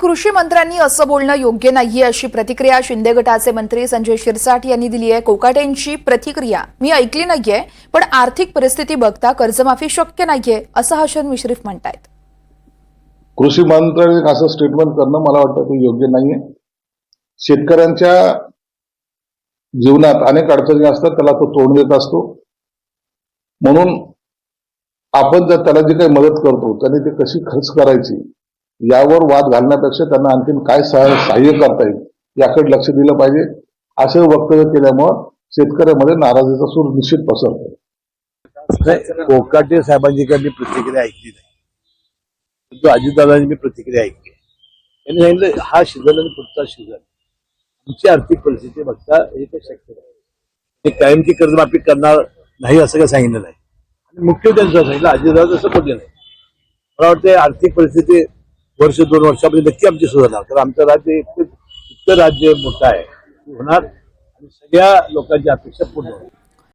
कृषी मंत्र्यांनी असं बोलणं योग्य नाहीये अशी प्रतिक्रिया शिंदे गटाचे मंत्री संजय शिरसाट यांनी दिली आहे. कोकाटेंची प्रतिक्रिया मी ऐकली नाहीये पण आर्थिक परिस्थिती बघता कर्जमाफी शक्य नाहीये असं हसन मुश्रीफ म्हणतायत. कृषी मंत्र्यांनी असं स्टेटमेंट करणं मला वाटतं ते योग्य नाहीये. शेतकऱ्यांच्या जीवनात अनेक अडचणी असतात त्याला तो तोंड देत असतो. म्हणून आपण जर त्याला जी काही मदत करतो त्याने ते कशी खर्च करायची यावर वाद घालण्यापेक्षा त्यांना आणखीन काय सहाय्य सहाय्य करता येईल याकडे लक्ष दिलं पाहिजे. असं वक्तव्य केल्यामुळं शेतकऱ्यामध्ये नाराजीचा सूर निश्चित पसरतो. कोकाटे साहेबांची काही मी प्रतिक्रिया ऐकली नाही. परंतु अजितदादांची मी प्रतिक्रिया ऐकली त्यांनी सांगितलं हा शिजन आणि पुढचा शिजन. आमची आर्थिक परिस्थिती बघता हे काही शक्य नाही. ते कायमची कर्जमाफी करणार नाही असं काही सांगितलं नाही. आणि मुख्य त्यांचं सांगितलं अजितदादा असं बोलले नाही. मला वाटतं आर्थिक परिस्थिती वर्ष दोन वर्षामध्ये नक्की आमची सुधारणार कारण आमचं राज्य इतकं इतकं राज्य मोठं आहे. होणार. आणि सगळ्या लोकांची अपेक्षा पूर्ण होणार